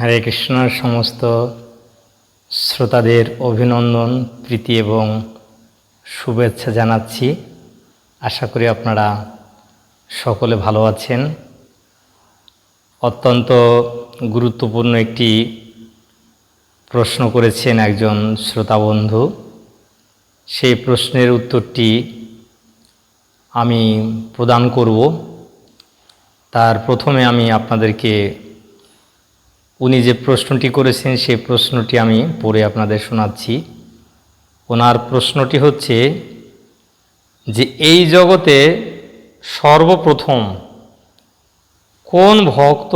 হরে কৃষ্ণর সমস্ত শ্রোতাদের অভিনন্দন, প্রীতি এবং শুভেচ্ছা জানাচ্ছি। আশা করি আপনারা সকলে ভালো আছেন। অত্যন্ত গুরুত্বপূর্ণ একটি প্রশ্ন করেছেন একজন শ্রোতা বন্ধু। সেই প্রশ্নের উত্তরটি আমি প্রদান করব। তার প্রথমে আমি আপনাদেরকে উনি যে প্রশ্নটি করেছেন, সেই প্রশ্নটি আমি পড়ে আপনাদের শোনাচ্ছি। ওনার প্রশ্নটি হচ্ছে যে, এই জগতে সর্বপ্রথম কোন ভক্ত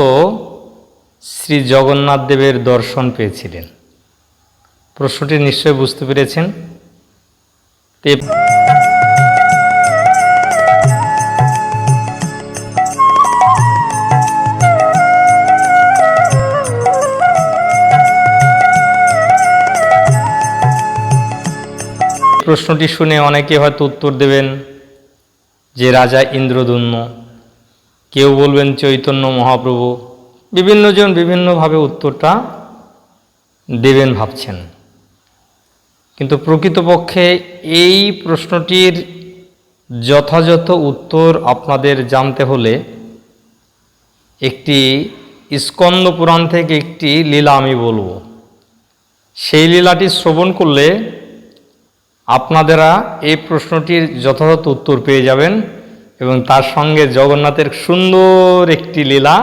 শ্রী জগন্নাথ দেবের দর্শন পেয়েছিলেন? প্রশ্নটি নিশ্চয় বুঝতে পেরেছেন। প্রশ্নটি শুনে অনেকে হয়তো উত্তর দেবেন যে রাজা ইন্দ্রদুম্ন কেউ বলবেন চৈতন্য মহাপ্রভু। বিভিন্নজন বিভিন্নভাবে উত্তরটা দেবেন ভাবছেন। কিন্তু প্রকৃতপক্ষে এই প্রশ্নটির যথাযথ উত্তর আপনাদের জানতে হলে একটি স্কন্দ পুরাণ থেকে একটি লীলা আমি বলব। সেই লীলাটি শ্রবণ করলে আপনাদেরা এই প্রশ্নটির যথাযথ উত্তর পেয়ে যাবেন এবং তার সঙ্গে জগন্নাথের সুন্দর একটি লীলা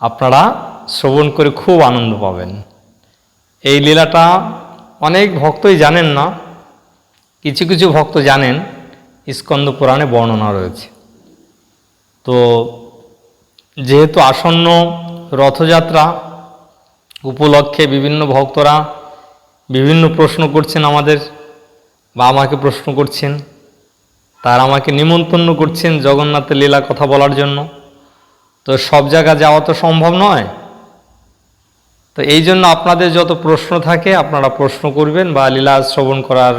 আপনারা শ্রবণ করে খুব আনন্দ পাবেন। এই লীলাটা অনেক ভক্তই জানেন না, কিছু কিছু ভক্ত জানেন স্কন্দ পুরাণে বর্ণনা রয়েছে। তো যেহেতু আসন্ন রথযাত্রা উপলক্ষে বিভিন্ন ভক্তরা বিভিন্ন প্রশ্ন করছেন আমাদের বা আমাকে প্রশ্ন করছেন, তার আমাকে নিমন্ত্রণ করছেন জগন্নাথের লীলা কথা বলার জন্য। তো সব জায়গা যাওয়া তো সম্ভব নয়। তো এই জন্য আপনাদের যত প্রশ্ন থাকে, আপনারা প্রশ্ন করবেন বা লীলা শ্রবণ করার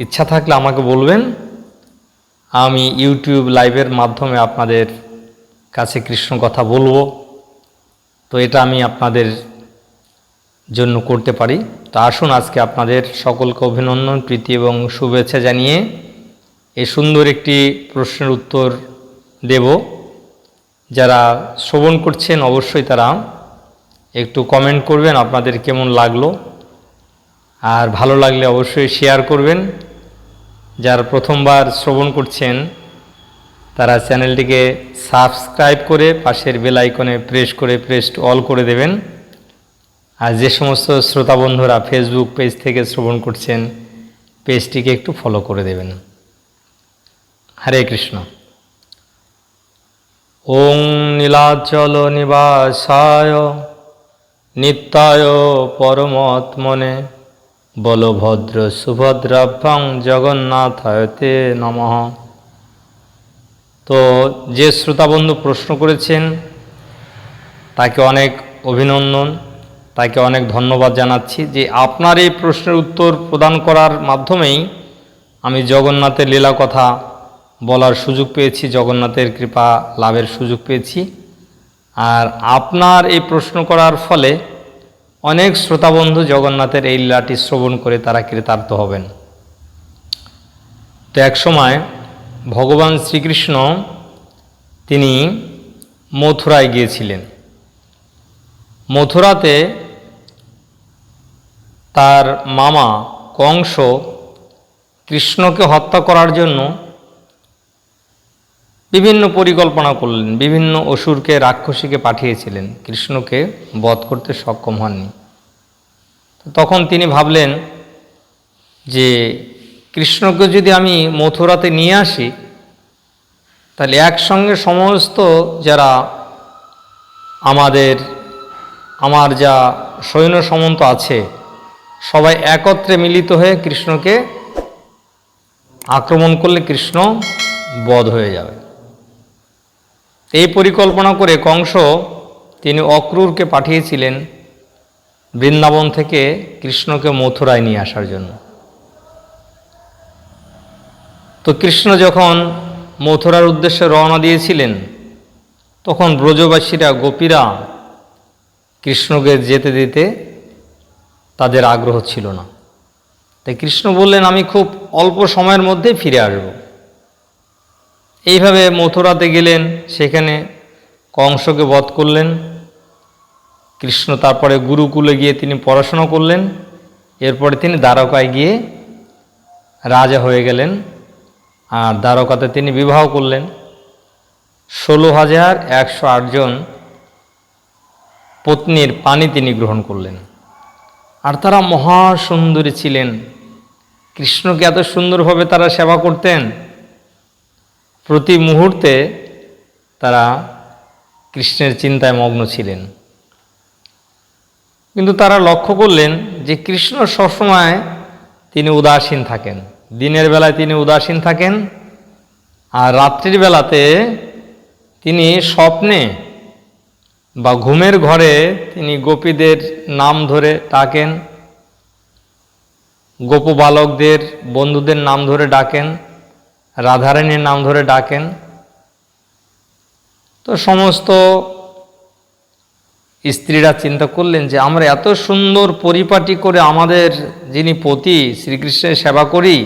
ইচ্ছা থাকলে আমাকে বলবেন। আমি ইউটিউব লাইভের মাধ্যমে আপনাদের কাছে কৃষ্ণ কথা বলব। তো এটা আমি আপনাদের জন্য করতে পারি। তো আসুন আজকে আপনাদের সকলকে অভিনন্দন, প্রীতি এবং শুভেচ্ছা জানিয়ে এই সুন্দর একটি প্রশ্নের উত্তর দেব। যারা শ্রবণ করছেন অবশ্যই তারা একটু কমেন্ট করবেন, আপনাদের কেমন লাগল। আর ভালো লাগলে অবশ্যই শেয়ার করবেন। যারা প্রথমবার শ্রবণ করছেন, তারা চ্যানেলটিকে সাবস্ক্রাইব করে পাশের বেল আইকনে প্রেস করে প্রেস অল করে দেবেন। আর যে সমস্ত শ্রোতা বন্ধুরা ফেসবুক পেজ থেকে শ্রবণ করছেন পেজটিকে একটু ফলো করে দেবেন। হরে কৃষ্ণ। ওং নীলাচল নিবাসায় নিত্যায় পরমাত্মনে বলভদ্র সুভদ্রাভ্যাং জগন্নাথায়তে নমঃ। তো যে শ্রোতাবন্ধু প্রশ্ন করেছেন, তাকে অনেক অভিনন্দন। তাকে অনেক ধন্যবাদ জানাচ্ছি যে আপনার এই প্রশ্নের উত্তর প্রদান করার মাধ্যমেই আমি জগন্নাথের লীলা কথা বলার সুযোগ পেয়েছি, জগন্নাথের কৃপা লাভের সুযোগ পেয়েছি। আর আপনার এই প্রশ্ন করার ফলে অনেক শ্রোতাবন্ধু জগন্নাথের এই লীলাটি শ্রবণ করে তারা কৃতার্থ হবেন। তো এক সময় ভগবান শ্রীকৃষ্ণ তিনি মথুরায় গিয়েছিলেন। মথুরাতে তার মামা কংস কৃষ্ণকে হত্যা করার জন্য বিভিন্ন পরিকল্পনা করলেন, বিভিন্ন অসুরকে, রাক্ষসীকে পাঠিয়েছিলেন। কৃষ্ণকে বধ করতে সক্ষম হননি। তখন তিনি ভাবলেন যে, কৃষ্ণকে যদি আমি মথুরাতে নিয়ে আসি, তাহলে একসঙ্গে সমস্ত যারা আমাদের, আমার যা সৈন্য সমন্ত আছে সবাই একত্রে মিলিত হয়ে কৃষ্ণকে আক্রমণ করলে কৃষ্ণ বধ হয়ে যাবে। এই পরিকল্পনা করে কংস তিনি অক্রূরকে পাঠিয়েছিলেন বৃন্দাবন থেকে কৃষ্ণকে মথুরায় নিয়ে আসার জন্য। তো কৃষ্ণ যখন মথুরার উদ্দেশ্যে রওনা দিয়েছিলেন, তখন ব্রজবাসীরা, গোপীরা কৃষ্ণকে যেতে দিতে তাদের আগ্রহ ছিল না। তাই কৃষ্ণ বললেন, আমি খুব অল্প সময়ের মধ্যে ফিরে আসব। এইভাবে মথুরাতে গেলেন, সেখানে কংসকে বধ করলেন। কৃষ্ণ তারপরে গুরুকুলে গিয়ে তিনি পড়াশোনা করলেন। এরপরে তিনি দ্বারকায় গিয়ে রাজা হয়ে গেলেন আর দ্বারকাতে তিনি বিবাহ করলেন। ষোলো হাজার একশো আটজন পত্নীর পানি তিনি গ্রহণ করলেন। আর তারা মহা সুন্দরী ছিলেন। কৃষ্ণকে এত সুন্দরভাবে তারা সেবা করতেন। প্রতি মুহূর্তে তারা কৃষ্ণের চিন্তায় মগ্ন ছিলেন। কিন্তু তারা লক্ষ্য করলেন যে কৃষ্ণ সবসময় তিনি উদাসীন থাকেন। দিনের বেলায় তিনি উদাসীন থাকেন আর রাত্রির বেলাতে তিনি স্বপ্নে বা ঘুমের ঘরে তিনি গোপীদের নাম ধরে ডাকেন, গোপ বালকদের বন্ধুদের নাম ধরে ডাকেন, রাধারানীর নাম ধরে ডাকেন। তো সমস্ত স্ত্রীরা চিন্তা করলেন যে আমরা এত সুন্দর পরিপাটি করে আমাদের যিনি পতি, শ্রীকৃষ্ণের সেবা করি,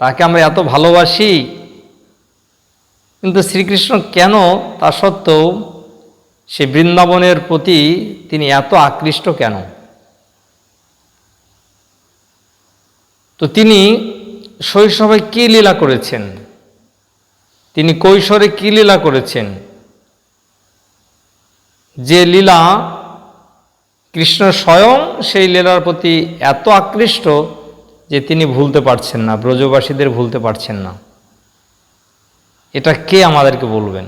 তাকে আমরা এত ভালোবাসি, কিন্তু শ্রীকৃষ্ণ কেন তা সত্ত্বেও সে বৃন্দাবনের প্রতি তিনি এত আকৃষ্ট কেন? তো তিনি শৈশবে কী লীলা করেছেন? তিনি কৈশোরে কী লীলা করেছেন? যে লীলা কৃষ্ণ স্বয়ং সেই লীলার প্রতি এত আকৃষ্ট যে তিনি ভুলতে পারছেন না, ব্রজবাসীদের ভুলতে পারছেন না। এটা কে আমাদেরকে বলবেন?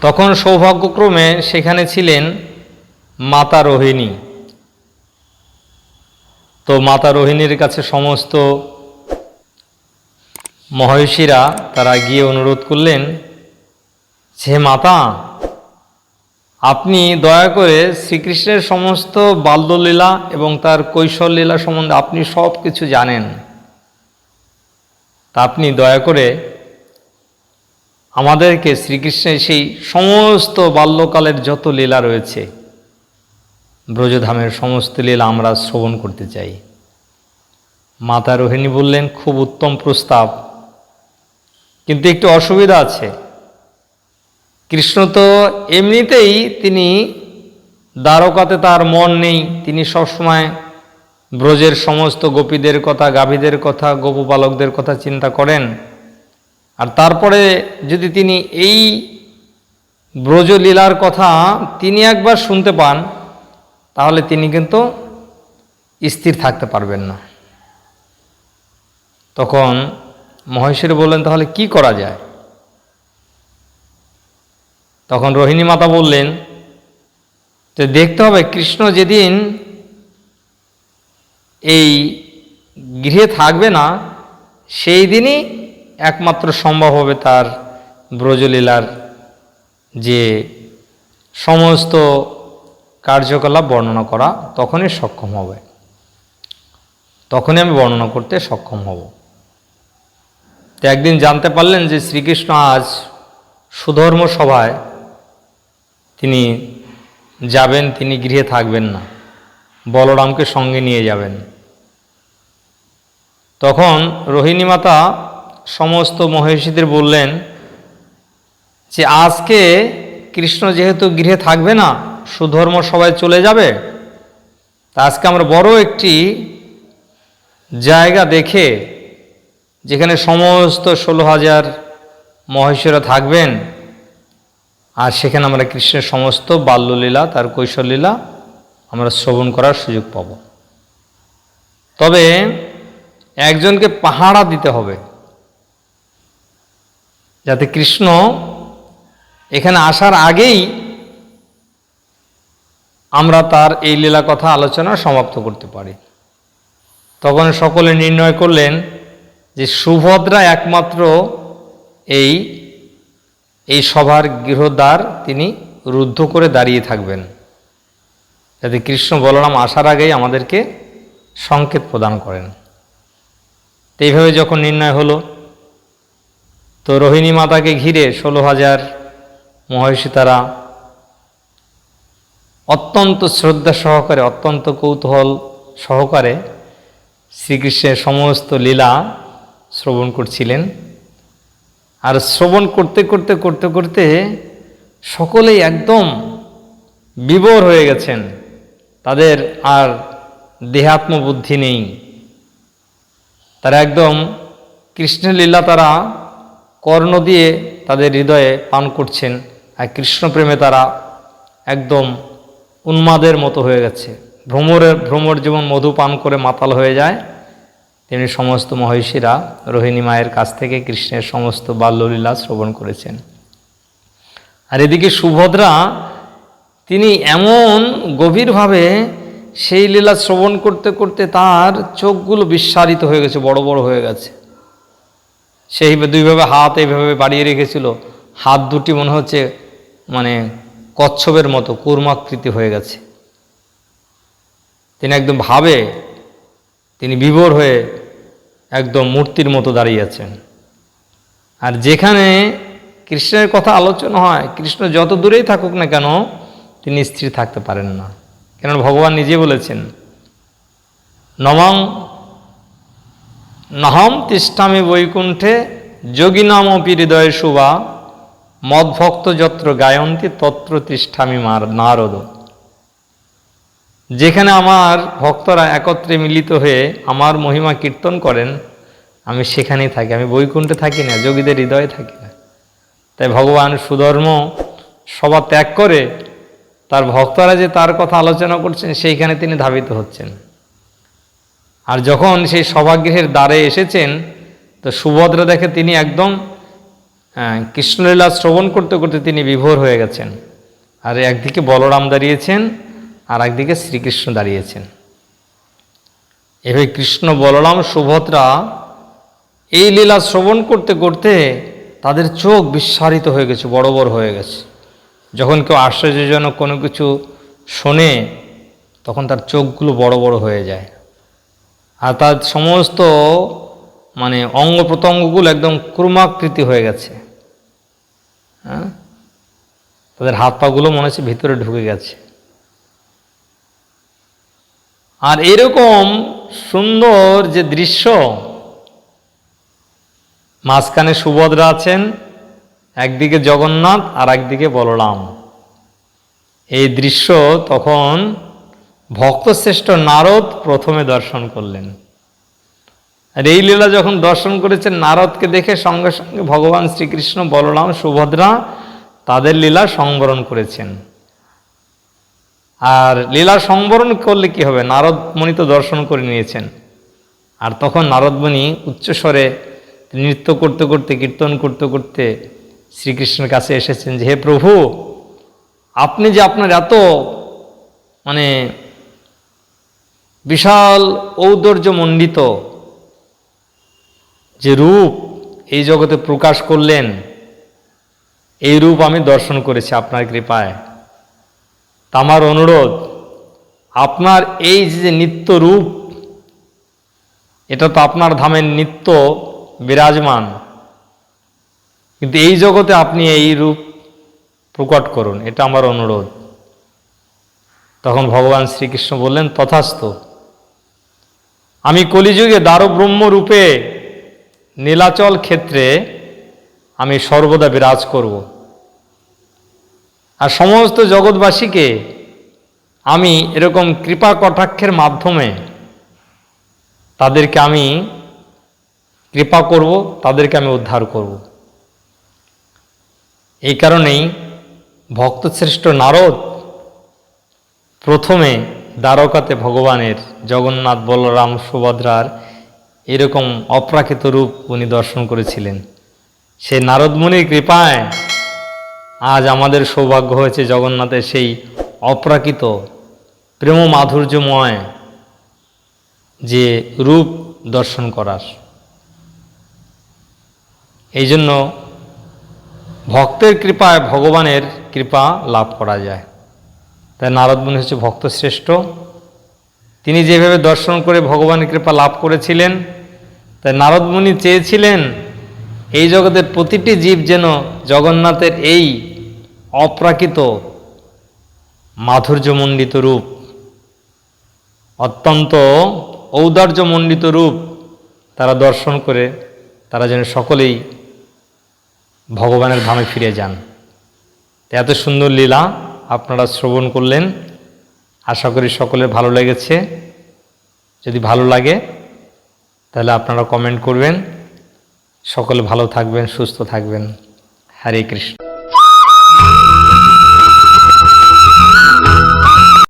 তখন সৌভাগ্যক্রমে সেখানে ছিলেন মাতা রোহিণী। তো মাতা রোহিণীর কাছে সমস্ত মহর্ষিরা তারা গিয়ে অনুরোধ করলেন যে মাতা, আপনি দয়া করে শ্রীকৃষ্ণের সমস্ত বাল্যলীলা এবং তার কৈশোর লীলা সম্বন্ধে আপনি সব কিছু জানেন। তা আপনি দয়া করে আমাদেরকে শ্রীকৃষ্ণের সেই সমস্ত বাল্যকালের যত লীলা রয়েছে, ব্রজধামের সমস্ত লীলা আমরা শ্রবণ করতে চাই। মাতা রোহিণী বললেন, খুব উত্তম প্রস্তাব। কিন্তু একটু অসুবিধা আছে। কৃষ্ণ তো এমনিতেই তিনি দ্বারকাতে তার মন নেই। তিনি সবসময় ব্রজের সমস্ত গোপীদের কথা, গাভীদের কথা, গোপবালকদের কথা চিন্তা করেন। আর তারপরে যদি তিনি এই ব্রজলীলার কথা তিনি একবার শুনতে পান, তাহলে তিনি কিন্তু স্থির থাকতে পারবেন না। তখন মহেশ্বরী বললেন, তাহলে কি করা যায়? তখন রোহিণী মাতা বললেন, যে দেখতে হবে কৃষ্ণ যেদিন এই গৃহে থাকবে না, সেই দিনই একমাত্র সম্ভব হবে তার ব্রজলীলার যে সমস্ত কার্যকলাপ বর্ণনা করা, তখনই সক্ষম হবে। তখনই আমি বর্ণনা করতে সক্ষম হব। তো একদিন জানতে পারলেন যে শ্রীকৃষ্ণ আজ সুধর্ম সভায় তিনি যাবেন, তিনি গৃহে থাকবেন না। বলরামকে সঙ্গে নিয়ে যাবেন। তখন রোহিণী মাতা সমস্ত মহিষীদের বললেন যে, আজকে কৃষ্ণ যেহেতু গৃহে থাকবে না, সুধর্ম সবাই চলে যাবে, তা আজকে আমরা বড় একটি জায়গা দেখে, যেখানে সমস্ত ষোলো হাজার মহেশ্বরা থাকবেন, আর সেখানে আমরা কৃষ্ণের সমস্ত বাল্যলীলা, তার কৈশোরলীলা আমরা শ্রবণ করার সুযোগ পাব। তবে একজনকে পাহারা দিতে হবে। যাতে কৃষ্ণ এখানে আসার আগেই আমরা তার এই লীলা কথা আলোচনা সমাপ্ত করতে পারি। তখন সকলে নির্ণয় করলেন যে সুভদ্রা একমাত্র এই এই সভার গৃহদ্বার তিনি রুদ্ধ করে দাঁড়িয়ে থাকবেন। যাতে কৃষ্ণ বলরাম আসার আগেই আমাদেরকে সংকেত প্রদান করেন। এইভাবে যখন নির্ণয় হলো তো রোহিণী মাতাকে ঘিরে ষোলো হাজার মহর্ষি তারা অত্যন্ত শ্রদ্ধা সহকারে, অত্যন্ত কৌতূহল সহকারে শ্রীকৃষ্ণের সমস্ত লীলা শ্রবণ করছিলেন। আর শ্রবণ করতে করতে করতে করতে সকলেই একদম বিবর হয়ে গেছেন। তাদের আর দেহাত্ম বুদ্ধি নেই। তারা একদম কৃষ্ণের লীলা তারা কর্ণ দিয়ে তাদের হৃদয়ে পান করছেন আর কৃষ্ণপ্রেমে তারা একদম উন্মাদের মতো হয়ে গেছে। ভ্রমরের ভ্রমর যেমন মধু পান করে মাতাল হয়ে যায়, তেমনি সমস্ত মহিষীরা রোহিণী মায়ের কাছ থেকে কৃষ্ণের সমস্ত বাল্যলীলা শ্রবণ করেছেন। আর এদিকে সুভদ্রা, তিনি এমন গভীরভাবে সেই লীলা শ্রবণ করতে করতে তার চোখগুলো বিস্মারিত হয়ে গেছে, বড় বড় হয়ে গেছে। সেই দুইভাবে হাত এইভাবে বাড়িয়ে রেখেছিল। হাত দুটি মনে হচ্ছে মানে কচ্ছপের মতো, কুর্মাকৃতি হয়ে গেছে। তিনি একদম ভাবে, তিনি বিভোর হয়ে একদম মূর্তির মতো দাঁড়িয়ে আছেন। আর যেখানে কৃষ্ণের কথা আলোচনা হয়, কৃষ্ণ যত দূরেই থাকুক না কেন, তিনি স্থির থাকতে পারেন না। কেন ভগবান নিজে বলেছেন নমং নহম তিষ্ঠামি বৈকুণ্ঠে যোগী যোগিনাম হৃদয় শুভা, মদভক্ত যত্র গায়ন্তী তত্র তিষ্ঠামি মার নারদ। যেখানে আমার ভক্তরা একত্রে মিলিত হয়ে আমার মহিমা কীর্তন করেন, আমি সেখানেই থাকি, আমি বৈকুণ্ঠে থাকি না, যোগীদের হৃদয়ে থাকি না। তাই ভগবান সুধর্ম সভা ত্যাগ করে তার ভক্তরা যে তার কথা আলোচনা করছেন, সেইখানে তিনি ধাবিত হচ্ছেন। আর যখন সেই সভাগৃহের দ্বারে এসেছেন, তো সুভদ্রা দেখে তিনি একদম কৃষ্ণলীলা শ্রবণ করতে করতে তিনি বিভোর হয়ে গেছেন। আর একদিকে বলরাম দাঁড়িয়েছেন, আর একদিকে শ্রীকৃষ্ণ দাঁড়িয়েছেন। এভাবে কৃষ্ণ, বলরাম, সুভদ্রা এই লীলা শ্রবণ করতে করতে তাদের চোখ বিস্মারিত হয়ে গেছে, বড় বড় হয়ে গেছে। যখন কেউ আশ্চর্যজনক কোনো কিছু শোনে, তখন তার চোখগুলো বড় বড় হয়ে যায়। আর তার সমস্ত মানে অঙ্গ প্রত্যঙ্গগুলো একদম ক্রমাকৃতি হয়ে গেছে। হ্যাঁ? তাদের হাত পাগুলো মনে হচ্ছে ভিতরে ঢুকে গেছে। আর এরকম সুন্দর যে দৃশ্য, মাঝখানে সুভদ্রা আছেন, একদিকে জগন্নাথ আর একদিকে বলরাম। এই দৃশ্য তখন ভক্তশ্রেষ্ঠ নারদ প্রথমে দর্শন করলেন। আর এই লীলা যখন দর্শন করেছেন, নারদকে দেখে সঙ্গে সঙ্গে ভগবান শ্রীকৃষ্ণ, বলরাম, সুভদ্রা তাদের লীলা সংবরণ করেছেন। আর লীলা সংবরণ করলে কি হবে? নারদ মুনি তো দর্শন করে নিয়েছেন। আর তখন নারদমণি উচ্চস্বরে নৃত্য করতে করতে, কীর্তন করতে করতে শ্রীকৃষ্ণের কাছে এসেছেন যে, হে প্রভু, আপনি যে আপনার এত মানে বিশাল ঔদর্যমণ্ডিত যে রূপ এই জগতে প্রকাশ করলেন, এই রূপ আমি দর্শন করেছি আপনার কৃপায়। তা আমার অনুরোধ, আপনার এই যে নিত্য রূপ, এটা তো আপনার ধামের নিত্য বিরাজমান। কিন্তু এই জগতে আপনি এই রূপ প্রকট করুন, এটা আমার অনুরোধ। তখন ভগবান শ্রীকৃষ্ণ বললেন তথাস্থ আমি কলিযুগে দ্বারব্রহ্ম রূপে নীলাচল ক্ষেত্রে আমি সর্বদা বিরাজ করব। আর সমস্ত জগৎবাসীকে আমি এরকম কৃপা কটাক্ষের মাধ্যমে তাদেরকে আমি কৃপা করব, তাদেরকে আমি উদ্ধার করব। এই কারণেই ভক্তশ্রেষ্ঠ নারদ প্রথমে দ্বারকাতে ভগবানের জগন্নাথ বলরাম সুভদ্রার এরকম অপ্রাকৃত রূপ উনি দর্শন করেছিলেন। সে নারদমুনির কৃপায় আজ আমাদের সৌভাগ্য হয়েছে জগন্নাথের সেই অপ্রাকৃত প্রেম মাধুর্যময় যে রূপ দর্শন করার। এই জন্য ভক্তের কৃপায় ভগবানের কৃপা লাভ করা যায়। তাই নারদমুনি হচ্ছে ভক্ত শ্রেষ্ঠ। তিনি যেভাবে দর্শন করে ভগবানের কৃপা লাভ করেছিলেন, তাই নারদমুনি চেয়েছিলেন, এই জগতের প্রতিটি জীব যেন জগন্নাথের এই অপ্রাকৃত মাধুর্যমণ্ডিত রূপ, অত্যন্ত ঔদার্যমণ্ডিত রূপ তারা দর্শন করে, তারা যেন সকলেই ভগবানের ধামে ফিরে যান। এত সুন্দর লীলা। আপনারা শ্রবণ করলেন। আশা করি সকলের ভালো লেগেছে। যদি ভালো লাগে, তাহলে আপনারা কমেন্ট করবেন। সকলে ভালো থাকবেন, সুস্থ থাকবেন। হরে কৃষ্ণ।